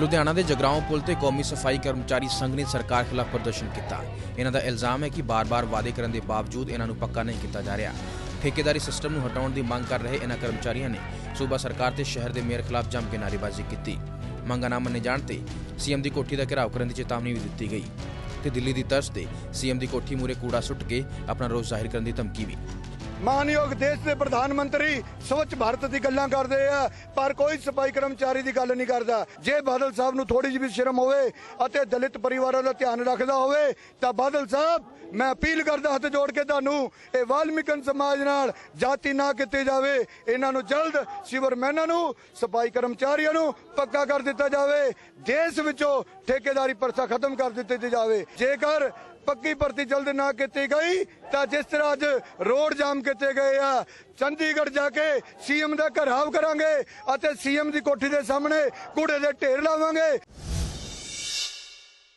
ਲੁਧਿਆਣਾ ਦੇ ਜਗਰਾਉਂ ਪੁਲ ਤੇ ਕੌਮੀ ਸਫ਼ਾਈ ਕਰਮਚਾਰੀ ਸੰਘ ਨੇ ਸਰਕਾਰ ਖਿਲਾਫ ਪ੍ਰਦਰਸ਼ਨ ਕੀਤਾ। ਇਹਨਾਂ ਦਾ ਇਲਜ਼ਾਮ ਹੈ ਕਿ ਬਾਰ-ਬਾਰ ਵਾਅਦੇ ਕਰਨ ਦੇ ਬਾਵਜੂਦ ਇਹਨਾਂ ਨੂੰ ਪੱਕਾ ਨਹੀਂ ਕੀਤਾ ਜਾ ਰਿਹਾ। ਠੇਕੇਦਾਰੀ ਸਿਸਟਮ ਨੂੰ ਹਟਾਉਣ ਦੀ ਮੰਗ ਕਰ ਰਹੇ ਇਹਨਾਂ ਕਰਮਚਾਰੀਆਂ ਨੇ ਸੂਬਾ ਸਰਕਾਰ ਤੇ ਸ਼ਹਿਰ ਦੇ ਮੇਅਰ ਖਿਲਾਫ ਜੰਮ ਕੇ ਨਾਅਰੇਬਾਜ਼ੀ ਕੀਤੀ। ਮੰਗਾਂ ਨਾ ਮੰਨੇ ਜਾਣ ਤੇ ਸੀਐਮ ਦੀ ਕੋਠੀ ਦਾ ਘਿਰਾਓ ਕਰਨ ਦੀ ਚੇਤਾਵਨੀ ਵੀ ਦਿੱਤੀ ਗਈ। ਤੇ ਦਿੱਲੀ ਦੀ ਤਰਜ਼ ਤੇ ਸੀਐਮ ਦੀ ਕੋਠੀ ਮੂਰੇ ਕੂੜਾ ਸੁੱਟ ਕੇ ਆਪਣਾ ਰੋਸ ਜ਼ਾਹਿਰ ਕਰਨ ਦੀ ਧਮਕੀ ਵੀ। ਮਾਨਯੋਗ ਦੇਸ਼ ਦੇ ਪ੍ਰਧਾਨ ਮੰਤਰੀ ਸਵੱਛ ਭਾਰਤ ਦੀ ਗੱਲਾਂ ਕਰਦੇ ਆ, ਪਰ ਕੋਈ ਸਫ਼ਾਈ ਕਰਮਚਾਰੀ ਦੀ ਗੱਲ ਨਹੀਂ ਕਰਦਾ। ਜੇ ਬਾਦਲ ਸਾਹਿਬ ਨੂੰ ਥੋੜੀ ਜਿਹੀ ਵੀ ਸ਼ਰਮ ਹੋਵੇ ਅਤੇ ਦਲਿਤ ਪਰਿਵਾਰਾਂ ਦਾ ਧਿਆਨ ਰੱਖਦਾ ਹੋਵੇ, ਤਾਂ ਬਾਦਲ ਸਾਹਿਬ, ਮੈਂ ਅਪੀਲ ਕਰਦਾ ਹੱਥ ਜੋੜ ਕੇ ਤੁਹਾਨੂੰ, ਇਹ ਵਾਲਮੀਕਨ ਸਮਾਜ ਨਾਲ ਜਾਤੀ ਨਾ ਕੀਤੀ ਜਾਵੇ। ਇਹਨਾਂ ਨੂੰ ਜਲਦ ਸਿਵਰਮੈਨਾਂ ਨੂੰ, ਸਫ਼ਾਈ ਕਰਮਚਾਰੀਆਂ ਨੂੰ ਪੱਕਾ ਕਰ ਦਿੱਤਾ ਜਾਵੇ। ਦੇਸ਼ ਵਿੱਚੋਂ ਠੇਕੇਦਾਰੀ ਪਰਸਾ ਖਤਮ ਕਰ ਦਿੱਤੀ ਜਾਵੇ। ਜੇਕਰ ਪੱਕੀ ਭਰਤੀ ਜਲਦ ਨਾ ਕੀਤੀ ਗਈ ਤਾਂ ਜਿਸ ਤਰ੍ਹਾਂ ਅੱਜ ਰੋਡ ਜਾਮ ਕੀਤੇ ਗਏ ਆ, ਚੰਡੀਗੜ੍ਹ ਜਾ ਕੇ ਸੀਐਮ ਦਾ ਘਰਾਵ ਕਰਾਂਗੇ ਅਤੇ ਸੀਐਮ ਦੀ ਕੋਠੀ ਦੇ ਸਾਹਮਣੇ ਕੂੜੇ ਦੇ ਢੇਰ ਲਾਵਾਂਗੇ।